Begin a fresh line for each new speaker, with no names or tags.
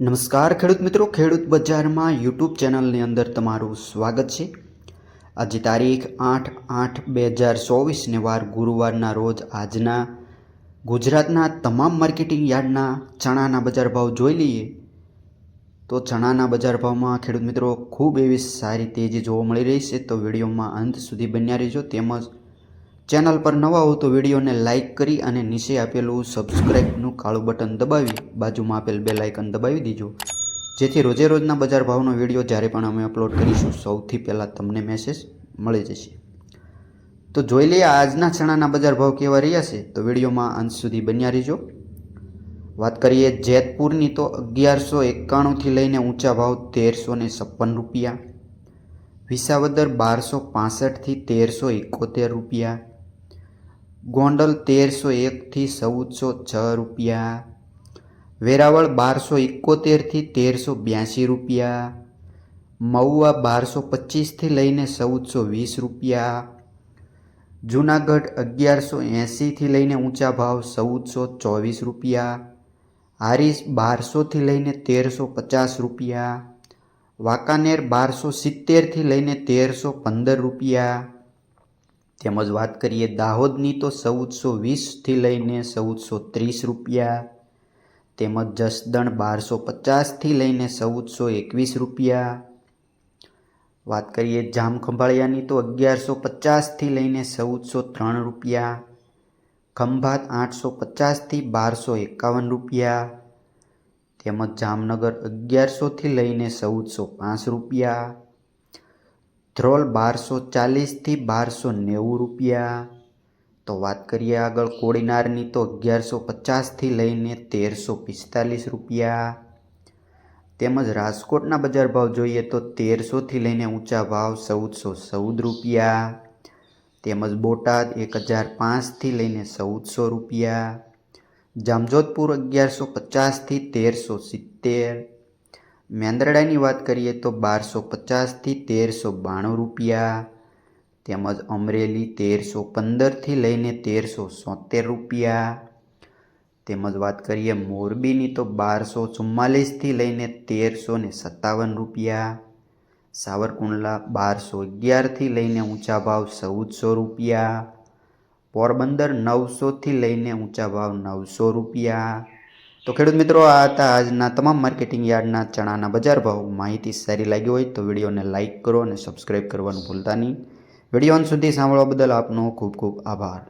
નમસ્કાર ખેડૂત મિત્રો, ખેડૂત બજારમાં યુટ્યુબ ચેનલની અંદર તમારું સ્વાગત છે. આજે તારીખ આઠ આઠ બે હજાર ચોવીસને વાર ગુરુવારના રોજ આજના ગુજરાતના તમામ માર્કેટિંગ યાર્ડના ચણાના બજાર ભાવ જોઈ લઈએ. તો ચણાના બજાર ભાવમાં ખેડૂત મિત્રો ખૂબ એવી સારી તેજી જોવા મળી રહી છે. તો વિડીયોમાં અંત સુધી બન્યા રહેજો. તેમજ ચેનલ પર નવા હો તો વિડીયોને લાઇક કરી અને નીચે આપેલું સબસ્ક્રાઇબનું કાળું બટન દબાવી બાજુમાં આપેલ બે લાઇકન દબાવી દીજો. જેથી રોજે રોજના બજાર ભાવનો વીડિયો જ્યારે પણ અમે અપલોડ કરીશું, સૌથી પહેલાં તમને મેસેજ મળી જશે. તો જોઈ લઈએ આજના ચણાના બજાર ભાવ કેવા રહ્યા છે. તો વિડીયોમાં અંત સુધી બન્યા રહીજો. વાત કરીએ જેતપુરની તો અગિયારસો એકાણુંથી લઈને ઊંચા ભાવ તેરસો ને છપ્પન રૂપિયા. વિસાવદર બારસો પાસઠથી તેરસો એકોતેર રૂપિયા. ગોંડલ તેરસો એકથી ચૌદસો છ રૂપિયા. વેરાવળ બારસો એકોતેરથી તેરસો બ્યાસી રૂપિયા. મહુવા બારસો પચીસથી લઈને ચૌદસો વીસ રૂપિયા. જુનાગઢ અગિયારસો એંસીથી લઈને ઊંચા ભાવ ચૌદસો ચોવીસ રૂપિયા. હારીસ બારસોથી લઈને તેરસો પચાસ રૂપિયા. વાંકાનેર બારસો સિત્તેરથી લઈને તેરસો પંદર રૂપિયા. તેમજ વાત કરીએ દાહોદની તો ચૌદસો વીસથી લઈને ચૌદસો ત્રીસ રૂપિયા, તેમજ જસદણ બારસો પચાસથી લઈને ચૌદસો એકવીસ રૂપિયા. વાત કરીએ જામખંભાળિયાની તો અગિયારસો પચાસથી લઈને ચૌદસો ત્રણ રૂપિયા, ખંભાત આઠસો પચાસથી બારસો એકાવન રૂપિયા, તેમજ જામનગર અગિયારસોથી લઈને ચૌદસો પાંચ રૂપિયા. ધ્રોલ બારસો ચાલીસથી બારસો નેવું રૂપિયા. તો વાત કરીએ આગળ કોડીનારની તો અગિયારસો પચાસથી લઈને તેરસો પિસ્તાલીસ રૂપિયા. તેમજ રાજકોટના બજાર ભાવ જોઈએ તો તેરસોથી લઈને ઊંચા ભાવ ચૌદસો ચૌદ રૂપિયા. તેમજ બોટાદ એક હજાર પાંચથી લઈને ચૌદસો રૂપિયા. જામજોધપુર અગિયારસો પચાસથી તેરસો સિત્તેર. મેંદરડાની વાત કરીએ તો બારસો પચાસથી તેરસો બાણું રૂપિયા, તેમજ અમરેલી તેરસો પંદરથી લઈને તેરસો સોતેર રૂપિયા. તેમજ વાત કરીએ મોરબીની તો બારસો ચુમ્માલીસથી લઈને તેરસો ને સત્તાવન રૂપિયા. સાવરકુંડલા બારસો અગિયારથી લઈને ઊંચા ભાવ ચૌદસો રૂપિયા. પોરબંદર નવસોથી લઈને ઊંચા ભાવ નવસો રૂપિયા. તો ખેડૂત મિત્રો, આ હતા આજના તમામ માર્કેટિંગ યાર્ડના ચણાના બજાર ભાવ. માહિતી સારી લાગી હોય તો વિડીયોને લાઇક કરો અને સબસ્ક્રાઇબ કરવાનું ભૂલતા નહીં. વીડિયો અંત સુધી સાંભળવા બદલ આપનો ખૂબ ખૂબ આભાર.